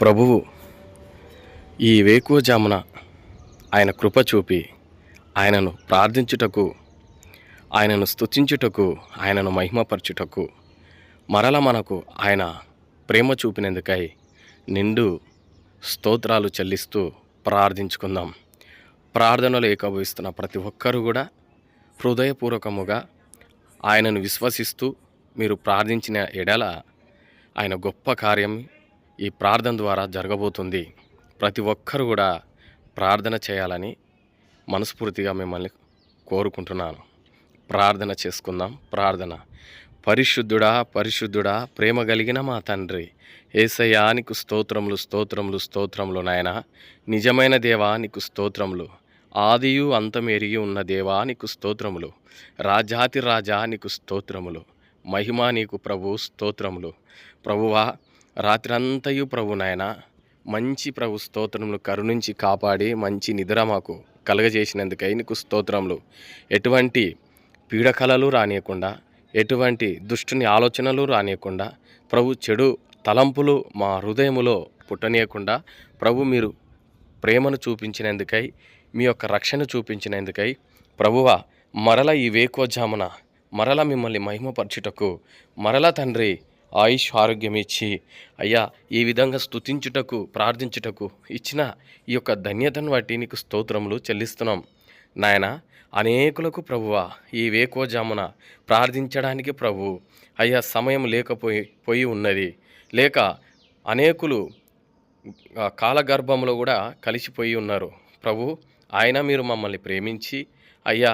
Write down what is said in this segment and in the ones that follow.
ప్రభువు ఈ వేకువజామున ఆయన కృప చూపి ఆయనను ప్రార్థించుటకు ఆయనను స్తుతించుటకు ఆయనను మహిమపరచుటకు మరల మనకు ఆయన ప్రేమ చూపినందుకై నిండు స్తోత్రాలు చెల్లిస్తూ ప్రార్థించుకుందాం. ప్రార్థనలు ఏకభవిస్తున్న ప్రతి ఒక్కరూ కూడా హృదయపూర్వకముగా ఆయనను విశ్వసిస్తూ మీరు ప్రార్థించిన ఎడల ఆయన గొప్ప కార్యం ఈ ప్రార్థన ద్వారా జరగబోతుంది. ప్రతి ఒక్కరు కూడా ప్రార్థన చేయాలని మనస్ఫూర్తిగా మిమ్మల్ని కోరుకుంటున్నాను. ప్రార్థన చేసుకుందాం. ప్రార్థన. పరిశుద్ధుడా పరిశుద్ధుడా ప్రేమ కలిగిన మా తండ్రి. ఏసయ్యా నీకు స్తోత్రములు స్తోత్రములు స్తోత్రములు నాయన. నిజమైన దేవా నీకు స్తోత్రములు. ఆదియు అంతమెరిగి ఉన్న దేవా నీకు స్తోత్రములు. రాజాతి రాజా నీకు స్తోత్రములు. మహిమ నీకు ప్రభు స్తోత్రములు. ప్రభువా రాత్రంతయు ప్రభు నాయన మంచి ప్రభు స్తోత్రములు కరుణించి కాపాడి మంచి నిద్ర మాకు కలగజేసినందుకై నీకు స్తోత్రములు. ఎటువంటి పీడకలలు రానియకుండా ఎటువంటి దుష్టుని ఆలోచనలు రానియకుండా ప్రభు చెడు తలంపులు మా హృదయములో పుట్టనీయకుండా ప్రభు మీరు ప్రేమను చూపించినందుకై మీ యొక్క రక్షణ చూపించినందుకై ప్రభువ మరల ఈ వేకోజామున మరల మిమ్మల్ని మహిమపరచుటకు మరల తండ్రి ఆయుష్ ఆరోగ్యం ఇచ్చి అయ్యా ఈ విధంగా స్తుతించుటకు ప్రార్థించుటకు ఇచ్చిన ఈ యొక్క ధన్యతను బట్టి నీకు స్తోత్రములు చెల్లిస్తున్నాం. నాయన అనేకులకు ప్రభువా ఈ వేకోజామున ప్రార్థించడానికి ప్రభు అయ్యా సమయం లేకపోయి పోయి ఉన్నది. లేక అనేకులు కాలగర్భంలో కూడా కలిసిపోయి ఉన్నారు. ప్రభు ఆయన మీరు మమ్మల్ని ప్రేమించి అయ్యా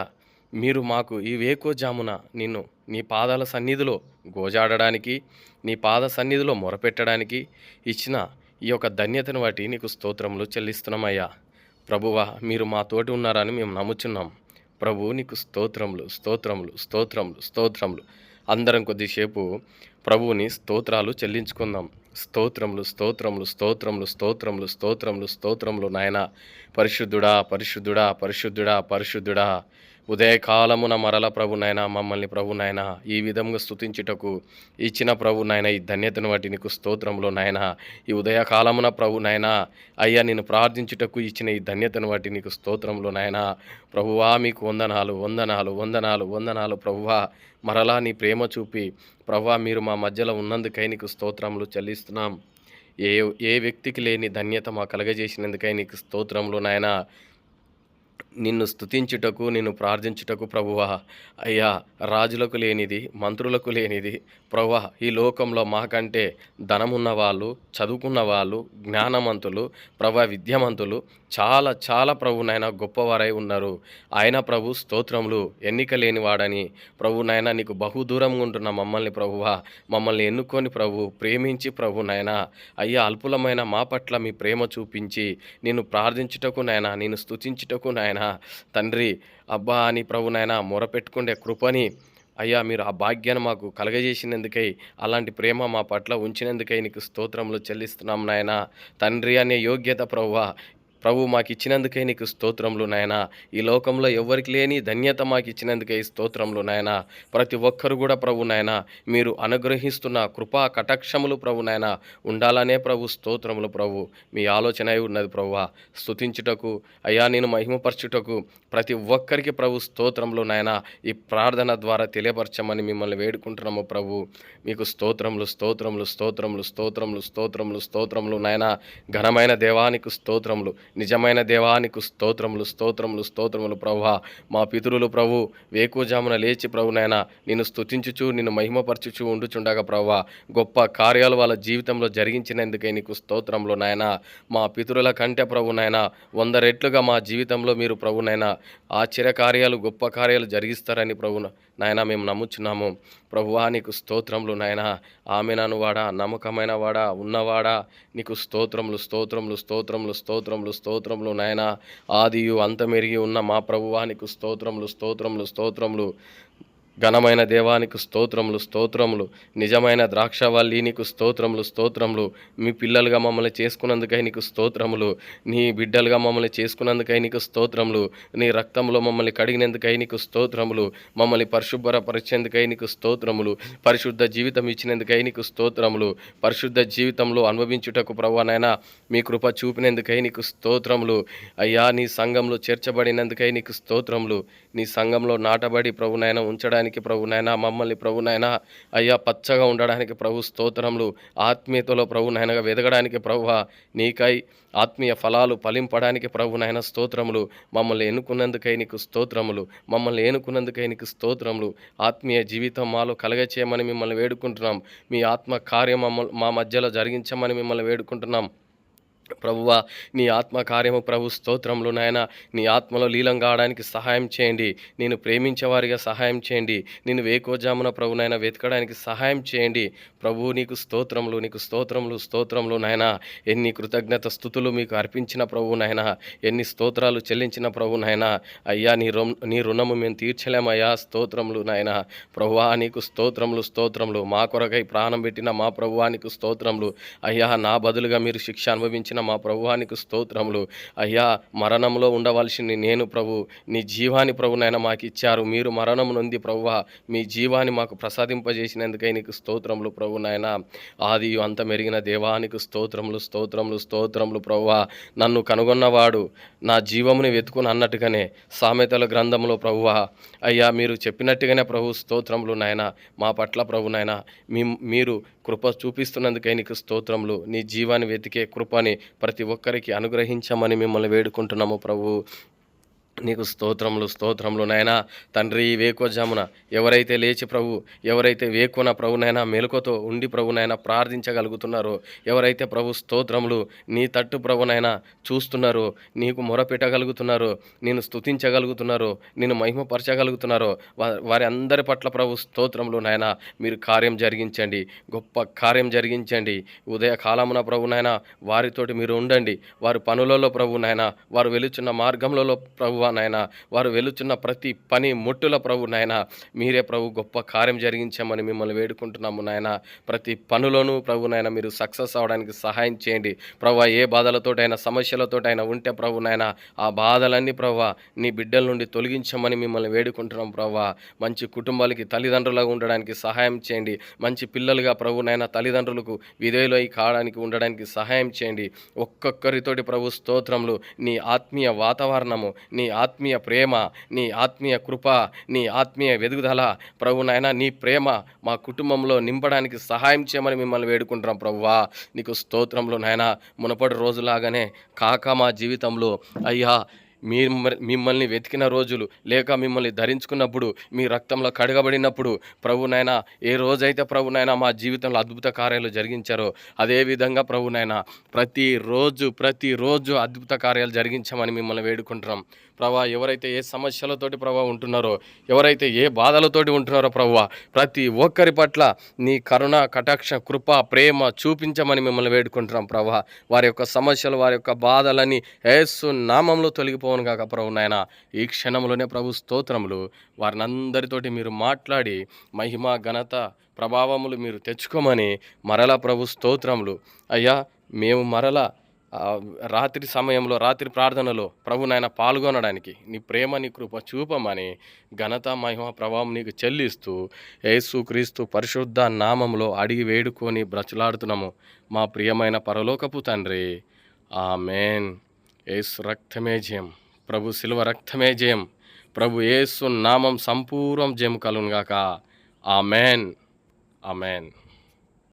మీరు మాకు ఈ వేకోజామున నిన్ను నీ పాదాల సన్నిధిలో గోజాడడానికి నీ పాద సన్నిధిలో మొరపెట్టడానికి ఇచ్చిన ఈ యొక్క ధన్యతను బట్టి నీకు స్తోత్రములు చెల్లిస్తున్నామయ్యా. ప్రభువా మీరు మా తోటి ఉన్నారని మేము నమ్ముచున్నాం. ప్రభు నీకు స్తోత్రములు స్తోత్రములు స్తోత్రములు స్తోత్రములు. అందరం కొద్దిసేపు ప్రభువుని స్తోత్రాలు చెల్లించుకుందాం. స్తోత్రములు స్తోత్రములు స్తోత్రములు స్తోత్రములు స్తోత్రములు స్తోత్రములు నాయన. పరిశుద్ధుడా పరిశుద్ధుడా పరిశుద్ధుడా పరిశుద్ధుడా. ఉదయకాలమున మరల ప్రభునైనా మమ్మల్ని ప్రభునైనా నాయన ఈ విధంగా స్తుతించుటకు ఇచ్చిన ప్రభునైనా నాయన ఈ ధన్యతను వాటి నీకు స్తోత్రంలో నాయన. ఈ ఉదయకాలమున ప్రభు అయ్యా నేను ప్రార్థించుటకు ఇచ్చిన ఈ ధన్యతను వాటి నీకు స్తోత్రంలో నాయన. ప్రభువా మీకు వందనాలు వందనాలు వందనాలు వందనాలు ప్రభువా. మరలా నీ ప్రేమ చూపి ప్రభువా మీరు మా మధ్యలో ఉన్నందుకై నీకు స్తోత్రములు చెల్లిస్తున్నాం. ఏ ఏ వ్యక్తికి లేని ధన్యత మా కలగజేసినందుకై నీకు స్తోత్రంలో నాయన. నిన్ను స్తుతించుటకు నిన్ను ప్రార్థించుటకు ప్రభువా. అయ్యా రాజులకు లేనిది మంత్రులకు లేనిది ప్రభువా ఈ లోకంలో మాకంటే ధనమున్న వాళ్ళు చదువుకున్న వాళ్ళు జ్ఞానమంతులు ప్రభా విద్యమంతులు చాలా చాలా ప్రభునైనా గొప్పవారై ఉన్నారు. ఆయన ప్రభు స్తోత్రములు ఎన్నిక లేనివాడని ప్రభు నాయన నీకు బహుదూరంగా ఉంటున్న మమ్మల్ని ప్రభువా. మమ్మల్ని ఎన్నుకొని ప్రభు ప్రేమించి ప్రభు నాయన అయ్యా అల్పులమైన మా పట్ల మీ ప్రేమ చూపించి నేను ప్రార్థించుటకు నాయన నేను స్తుతించుటకు నాయన. తండ్రి అబ్బా అని ప్రభు నాయన మొరపెట్టుకుండే కృపని అయ్యా మీరు ఆ భాగ్యాన్ని మాకు కలగజేసినందుకై అలాంటి ప్రేమ మా పట్ల ఉంచినందుకై నీకు స్తోత్రములు చెల్లిస్తున్నాం నాయన. తండ్రి అనే యోగ్యత ప్రభువ ప్రభు మాకు ఇచ్చినందుకే నీకు స్తోత్రములు నాయన. ఈ లోకంలో ఎవరికి లేని ధన్యత మాకు ఇచ్చినందుకే ఈ స్తోత్రములు నాయన. ప్రతి ఒక్కరు కూడా ప్రభు నాయన మీరు అనుగ్రహిస్తున్న కృపా కటాక్షములు ప్రభు నాయన. ఉండాలనే ప్రభు స్తోత్రములు ప్రభు. మీ ఆలోచన అయి ఉన్నది ప్రభు స్తుతించుటకు అయ్యా నేను మహిమపరచుటకు ప్రతి ఒక్కరికి ప్రభు స్తోత్రములు నాయన. ఈ ప్రార్థన ద్వారా తెలియపరచమని మిమ్మల్ని వేడుకుంటున్నాము ప్రభు. మీకు స్తోత్రములు స్తోత్రములు స్తోత్రములు స్తోత్రములు స్తోత్రములు స్తోత్రములు నాయన. ఘనమైన దేవానికి స్తోత్రములు. నిజమైన దేవానికి స్తోత్రములు స్తోత్రములు స్తోత్రములు ప్రభువా. మా పితరులు ప్రభు వేకుజామున లేచి ప్రభు నాయన నిన్ను స్తుతించుచు నిన్ను మహిమపరచుచు ఉండుచుండగా ప్రభువా. గొప్ప కార్యాలు వాళ్ళ జీవితంలో జరిగించినందుకే నీకు స్తోత్రములు నాయన. మా పితరుల కంటే ప్రభు నాయన వంద రెట్లుగా మా జీవితంలో మీరు ప్రభు నాయన ఆశ్చర్య కార్యాలు గొప్ప కార్యాలు జరిగిస్తారని ప్రభు నాయన మేము నమ్ముచున్నాము. ప్రభువా నీకు స్తోత్రములు నాయన. ఆమె వాడా నమ్మకమైన వాడా ఉన్నవాడా. నీకు స్తోత్రములు స్తోత్రములు స్తోత్రములు స్తోత్రములు స్తోత్రములు నాయన. ఆదియు అంతమెరిగి ఉన్న మా ప్రభువానికి స్తోత్రములు స్తోత్రములు స్తోత్రములు. ఘనమైన దేవానికి స్తోత్రములు స్తోత్రములు. నిజమైన ద్రాక్షవల్లి నీకు స్తోత్రములు స్తోత్రములు. మీ పిల్లలుగా మమ్మల్ని చేసుకున్నందుకై నీకు స్తోత్రములు. నీ బిడ్డలుగా మమ్మల్ని చేసుకున్నందుకై నీకు స్తోత్రములు. నీ రక్తంలో మమ్మల్ని కడిగినందుకై నీకు స్తోత్రములు. మమ్మల్ని పరిశుభ్రపరిచేందుకై నీకు స్తోత్రములు. పరిశుద్ధ జీవితం ఇచ్చినందుకై నీకు స్తోత్రములు. పరిశుద్ధ జీవితంలో అనుభవించుటకు ప్రభువానైనా మీ కృప చూపినందుకై నీకు స్తోత్రములు. అయ్యా నీ సంఘంలో చేర్చబడినందుకై నీకు స్తోత్రములు. నీ సంఘంలో నాటబడి ప్రభునైనా ఉంచడానికి ప్రభునైనా మమ్మల్ని ప్రభునైనా అయ్యా పచ్చగా ఉండడానికి ప్రభు స్తోత్రములు ఆత్మీయతలో ప్రభునైనా వెదగడానికి ప్రభువ నీకై ఆత్మీయ ఫలాలు ఫలింపడానికి ప్రభునైనా స్తోత్రములు. మమ్మల్ని ఎన్నుకున్నందుకై నీకు స్తోత్రములు. మమ్మల్ని ఎన్నుకున్నందుకై నీకు స్తోత్రములు. ఆత్మీయ జీవితం మాలో కలగచేయమని మిమ్మల్ని వేడుకుంటున్నాం. మీ ఆత్మ కార్యం మా మధ్యలో జరిగించమని మిమ్మల్ని వేడుకుంటున్నాం. ప్రభువా నీ ఆత్మ కార్యము ప్రభు స్తోత్రంలో నాయన. నీ ఆత్మలో లీలం కావడానికి సహాయం చేయండి. నేను ప్రేమించేవారిగా సహాయం చేయండి. నేను వేకోజామున ప్రభు నాయన వెతకడానికి సహాయం చేయండి. ప్రభు నీకు స్తోత్రములు నీకు స్తోత్రములు స్తోత్రములు నాయన. ఎన్ని కృతజ్ఞత స్థుతులు మీకు అర్పించిన ప్రభు నాయన. ఎన్ని స్తోత్రాలు చెల్లించిన ప్రభు నాయన. అయ్యా నీ రుణ నీ రుణము మేము తీర్చలేమయ్యా. స్తోత్రములు నాయన. ప్రభువా నీకు స్తోత్రములు స్తోత్రములు. మా కొరకై ప్రాణం పెట్టిన మా ప్రభువా నీకు స్తోత్రములు. అయ్యా నా బదులుగా మీరు శిక్ష అనుభవించిన మా ప్రభువానికి స్తోత్రములు. అయ్యా మరణంలో ఉండవలసింది నేను ప్రభు. నీ జీవాన్ని ప్రభు నాయన మాకు ఇచ్చారు. మీరు మరణం నొంది ప్రభువా మీ జీవాన్ని మాకు ప్రసాదింపజేసినందుకై నీకు స్తోత్రములు ప్రభు నాయన ఆది అంత మెరిగిన దేవానికి స్తోత్రములు స్తోత్రములు స్తోత్రములు ప్రభువ. నన్ను కనుగొన్నవాడు నా జీవముని వెతుకుని అన్నట్టుగానే సామెతల గ్రంథంలో ప్రభువ. అయ్యా మీరు చెప్పినట్టుగానే ప్రభు స్తోత్రములు నాయన. మా పట్ల ప్రభు నాయన మీ మీరు కృప చూపిస్తున్నందుకై నీకు స్తోత్రములు. నీ జీవాన్ని వెతికే కృపని ప్రతి ఒక్కరికి అనుగ్రహించమని మిమ్మల్ని వేడుకుంటున్నాము ప్రభు. నీకు స్తోత్రములు స్తోత్రములు నాయనా. తండ్రి వేకువజామున వేకోజామున ఎవరైతే లేచి ప్రభు ఎవరైతే వేకున ప్రభునైనా మెలకుతో ఉండి ప్రభునైనా ప్రార్థించగలుగుతున్నారో ఎవరైతే ప్రభు స్తోత్రములు నీ తట్టు ప్రభునైనా చూస్తున్నారో నీకు మొరపెట్టగలుగుతున్నారో నేను స్తుతించగలుగుతున్నారో నేను మహిమపరచగలుగుతున్నారో వారి అందరి పట్ల ప్రభు స్తోత్రములు నాయన మీరు కార్యం జరిగించండి గొప్ప కార్యం జరిగించండి. ఉదయ కాలమున ప్రభునైనా వారితోటి మీరు ఉండండి వారి పనులలో ప్రభునైనా వారు వెలుచున్న మార్గంలో ప్రభు నాయన వారు వెళుతున్న ప్రతి పని ముట్టుల ప్రభు నాయన. మీరే ప్రభు గొప్ప కార్యం జరిగించామని మిమ్మల్ని వేడుకుంటున్నాము నాయన. ప్రతి పనులోనూ ప్రభు నాయన మీరు సక్సెస్ అవడానికి సహాయం చేయండి. ప్రభు ఏ బాధలతోటైనా సమస్యలతోటైనా ఉంటే ప్రభు నాయన ఆ బాధలన్నీ ప్రభు నీ బిడ్డల నుండి తొలగించమని మిమ్మల్ని వేడుకుంటున్నాం ప్రభు. మంచి కుటుంబాలకి తల్లిదండ్రులుగా ఉండడానికి సహాయం చేయండి. మంచి పిల్లలుగా ప్రభు నాయన తల్లిదండ్రులకు అయి కావడానికి ఉండడానికి సహాయం చేయండి. ఒక్కొక్కరితోటి ప్రభు స్తోత్రములు నీ ఆత్మీయ వాతావరణము నీ ఆత్మీయ ప్రేమ నీ ఆత్మీయ కృప నీ ఆత్మీయ వెదుగుదల. ప్రభు నాయన నీ ప్రేమ మా కుటుంబంలో నింపడానికి సహాయం చేయమని మిమ్మల్ని వేడుకుంటున్నాం ప్రభువా. నీకు స్తోత్రంలో నాయన మునపటి రోజులాగానే కాక మా జీవితంలో అయ్యా మీ మిమ్మల్ని వెతికిన రోజులు లేక మిమ్మల్ని ధరించుకున్నప్పుడు మీ రక్తంలో కడగబడినప్పుడు ప్రభునైనా ఏ రోజైతే ప్రభునైనా మా జీవితంలో అద్భుత కార్యాలు జరిగించారో అదేవిధంగా ప్రభునైనా ప్రతిరోజు ప్రతిరోజు అద్భుత కార్యాలు జరిగించమని మిమ్మల్ని వేడుకుంటున్నాం. ప్రభా ఎవరైతే ఏ సమస్యలతోటి ప్రభా ఉంటున్నారో ఎవరైతే ఏ బాధలతోటి ఉంటున్నారో ప్రభా ప్రతి ఒక్కరి పట్ల నీ కరుణ కటాక్ష కృప ప్రేమ చూపించమని మిమ్మల్ని వేడుకుంటున్నాం ప్రభా. వారి యొక్క సమస్యలు వారి యొక్క బాధలని ఏసు నామంలో తొలగిపోవను కాక ప్రభు నాయన. ఈ క్షణంలోనే ప్రభు స్తోత్రములు. వారిని అందరితోటి మీరు మాట్లాడి మహిమ ఘనత ప్రభావములు మీరు తెచ్చుకోమని మరలా ప్రభు స్తోత్రములు. అయ్యా మేము మరలా రాత్రి సమయంలో రాత్రి ప్రార్థనలో ప్రభు నాయన పాల్గొనడానికి నీ ప్రేమ నీ కృప చూపమని ఘనత మహిమ ప్రభావం నీకు చెల్లిస్తూ యేసు క్రీస్తు పరిశుద్ధ నామంలో అడిగి వేడుకొని బ్రచలాడుతున్నాము మా ప్రియమైన పరలోకపు తండ్రి ఆమెన్. యేసు రక్తమే జయం. ప్రభు శిలువ రక్తమే జయం. ప్రభు యేసు నామం సంపూర్ణం జయం కలుగుగాక ఆమెన్. ఆమెన్.